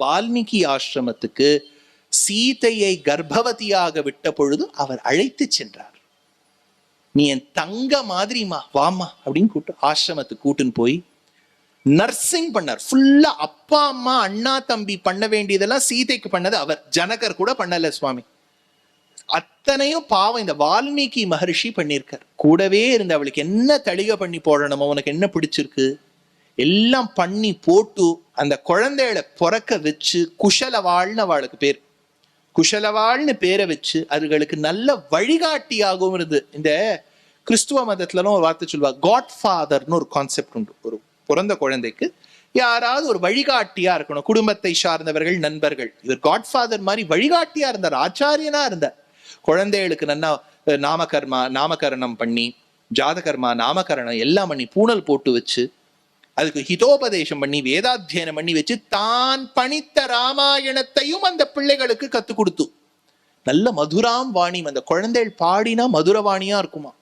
வால்மீகி ஆசிரமத்துக்கு சீதையை கர்ப்பவதியாக விட்ட பொழுது அவர் அழைத்து சென்றார். நீ என் தங்க மாதிரிமா வாமா அப்படின்னு கூட்டு ஆசிரமத்துக்கு கூட்டுன்னு போய் நர்சிங் பண்ணார். ஃபுல்லா அப்பா அம்மா அண்ணா தம்பி பண்ண வேண்டியதெல்லாம் சீதைக்கு பண்ணது அவர். ஜனகர் கூட பண்ணல சுவாமி. அத்தனையும் பாவம் இந்த வால்மீகி மகர்ஷி பண்ணியிருக்கார். கூடவே இருந்து அவளுக்கு என்ன தளிகை பண்ணி போடணுமோ உனக்கு என்ன பிடிச்சிருக்கு? எல்லாம் பண்ணி போட்டு அந்த குழந்தைகளை பிறக்க வச்சு குஷலவாள்னு அவளுக்கு பேர். குஷலவாள்னு பேரை வச்சு அதுகளுக்கு நல்ல வழிகாட்டியாகவும் இருந்து இந்த கிறிஸ்துவ மதத்துலலாம் ஒரு வார்த்தை சொல்லுவா காட் ஃபாதர்னு ஒரு கான்செப்ட் உண்டு. ஒரு பிறந்த குழந்தைக்கு யாராவது ஒரு வழிகாட்டியா இருக்கணும். குடும்பத்தை சார்ந்தவர்கள் நண்பர்கள். இவர் காட்ஃபாதர் மாதிரி வழிகாட்டியா இருந்தார் ஆச்சாரியனா இருந்தார். குழந்தைகளுக்கு நல்லா நாமகர்மா நாமகரணம் பண்ணி ஜாதகர்மா நாமகரணம் எல்லாம் பண்ணி பூணல் போட்டு வச்சு அதுக்கு ஹிதோபதேசம் பண்ணி வேதாத்தியனம் பண்ணி வச்சு தான் பணித்த ராமாயணத்தையும் அந்த பிள்ளைகளுக்கு கற்றுக் கொடுத்து. நல்ல மதுராம் வாணியம் அந்த குழந்தைகள் பாடினா மதுரவாணியா இருக்குமா?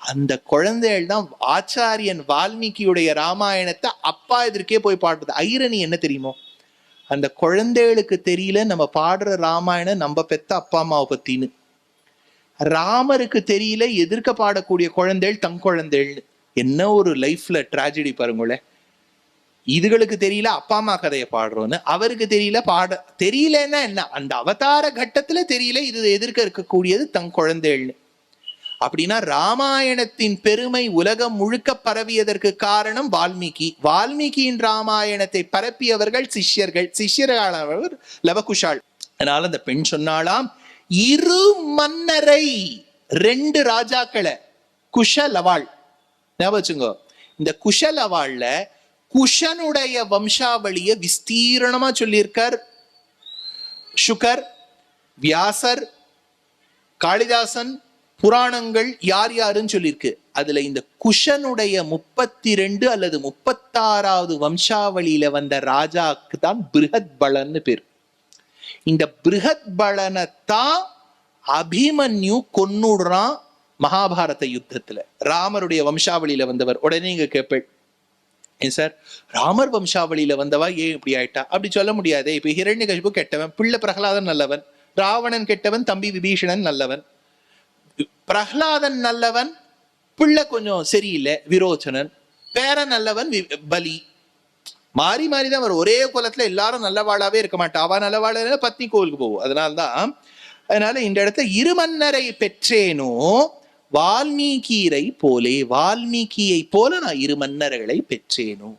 அந்த குழந்தைகள் தான் ஆச்சாரியன் வால்மீகியுடைய ராமாயணத்தை அப்பா எதிர்க்கே போய் பாடுறது. ஐரணி என்ன தெரியுமோ? அந்த குழந்தைகளுக்கு தெரியல நம்ம பாடுற ராமாயணம் நம்ம பெத்த அப்பா அம்மாவை பத்தின்னு. ராமருக்கு தெரியல எதிர்க்க பாடக்கூடிய குழந்தைகள் தங்குழந்தைகள்னு என்ன ஒரு லைஃப்ல ட்ராஜடி பாருங்களேன். இதுகளுக்கு தெரியல அப்பா அம்மா கதையை பாடுறோன்னு. அவருக்கு தெரியல பாட தெரியலன்னா என்ன? அந்த அவதார கட்டத்துல தெரியல இது எதிர்க்க இருக்கக்கூடியது தன் குழந்தைகள்னு அப்படின்னா ராமாயணத்தின் பெருமை உலகம் முழுக்க பரவியதற்கு காரணம் வால்மீகி. வால்மீகியின் ராமாயணத்தை பரப்பியவர்கள் சிஷ்யர்கள். சிஷ்யர்களானவர் லவகுஷால். அதனால அந்த பெண் சொன்னாலாம் இரு மன்னரை ரெண்டு ராஜாக்களை குஷலவாள். ஞாபகம் வச்சுங்கோ இந்த குஷலவாள்ல குஷனுடைய வம்சாவளியை விஸ்தீரணமா சொல்லியிருக்கார். சுகர் வியாசர் காளிதாசன் புராணங்கள் யார் யாருன்னு சொல்லியிருக்கு. அதுல இந்த குஷனுடைய முப்பத்தி ரெண்டு அல்லது முப்பத்தாறாவது வம்சாவளியில வந்த ராஜாக்கு தான் பிருகத் பலன்னு பேர். இந்த பிருகத் பலனைத்தான் அபிமன்யு கொன்னுடுறான் மகாபாரத யுத்தத்துல. ராமருடைய வம்சாவளியில வந்தவர். உடனே இங்க கேப்பேன். ஏன் சார்? ராமர் வம்சாவளியில வந்தவா ஏன் இப்படி ஆயிட்டா? அப்படி சொல்ல முடியாதே. இப்ப ஹிரண்யகசிபு கெட்டவன் பிள்ளை பிரகலாதன் நல்லவன் ராவணன் கெட்டவன் தம்பி விபீஷணன் நல்லவன். பிரகலாதன் நல்லவன் பிள்ளை கொஞ்சம் சரியில்லை விரோச்சனன். பேரன் நல்லவன் வி- பலி. மாறி மாறி தான் வரும். ஒரே குலத்துல எல்லாரும் நல்லவாளாவே இருக்க மாட்டா. அவ நல்லவாழ பத்னி கோவிலுக்கு போகும் அதனால்தான் அதனால இந்த இடத்துல இருமன்னரை பெற்றேனோ வால்மீகீரை போலே வால்மீகியை போல நான் இரு மன்னர்களை பெற்றேனோ?